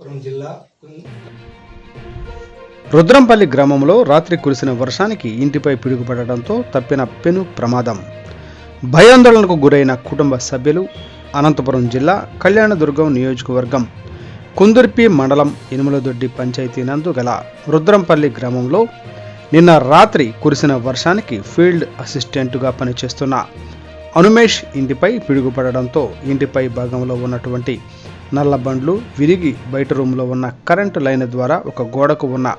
జిల్లా రుద్రంపల్లి గ్రామంలో రాత్రి కురిసిన వర్షానికి ఇంటిపై పిడుగుపడడంతో తప్పిన పెను ప్రమాదం. భయాందోళనకు గురైన కుటుంబ సభ్యులు అనంతపురం జిల్లా కళ్యాణదుర్గం నియోజకవర్గం కుందుర్పి మండలం ఇనుములదొడ్డి పంచాయతీ నందు గల రుద్రంపల్లి గ్రామంలో నిన్న రాత్రి కురిసిన వర్షానికి ఫీల్డ్ అసిస్టెంట్గా పనిచేస్తున్న అనుమేష్ ఇంటిపై పిడుగుపడడంతో ఇంటిపై భాగంలో ఉన్నటువంటి నల్ల బండ్లు విరిగి బయట రూమ్లో ఉన్న కరెంటు లైన్ ద్వారా ఒక గోడకు ఉన్న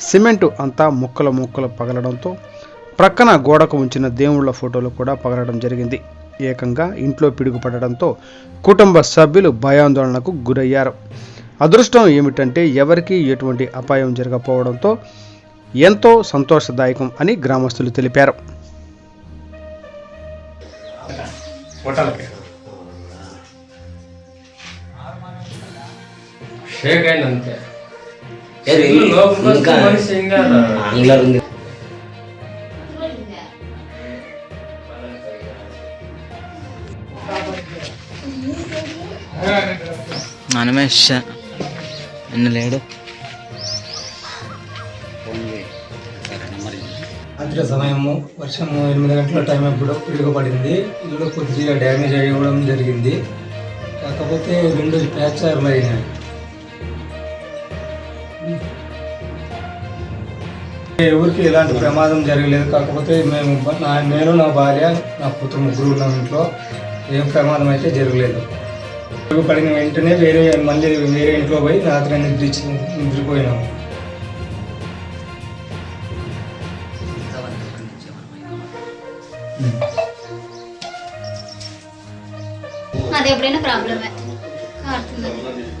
సిమెంటు అంతా ముక్కలు ముక్కలు పగలడంతో ప్రక్కన గోడకు ఉంచిన దేవుళ్ళ ఫోటోలు కూడా పగలడం జరిగింది. ఏకంగా ఇంట్లో పిడుగుపడడంతో కుటుంబ సభ్యులు భయాందోళనకు గురయ్యారు. అదృష్టం ఏమిటంటే ఎవరికీ ఎటువంటి అపాయం జరగకపోవడంతో ఎంతో సంతోషదాయకం అని గ్రామస్తులు తెలిపారు. షేక్ అయింది అంతే ఏది? లోపలికి వస్తే ఇంకా మనిషి ఇంకా ఆంగ్లర్ ఉంది. మనమేష్ ఎన్ని లేడు. రాత్రి సమయము వర్షము ఎనిమిది గంటల టైం అప్పుడు పిడుగుపడింది ఇల్లు కొద్దిగా డ్యామేజ్ అయ్యడం జరిగింది. కాకపోతే విండోస్ ప్యాచర్ అయినాయి. ఎవరికి ఎలాంటి ప్రమాదం జరగలేదు. కాకపోతే మేము నా నేను నా భార్య నా పుత్రుడు ముగ్గురు ఉన్నాం ఇంట్లో. ఏం ప్రమాదం అయితే జరగలేదు. పడిన వెంటనే వేరే మళ్ళీ వేరే ఇంట్లో పోయి రాత్రి నిద్రించి నిద్రపోయినాము అది ఎప్పుడైనా ప్రాబ్లమే.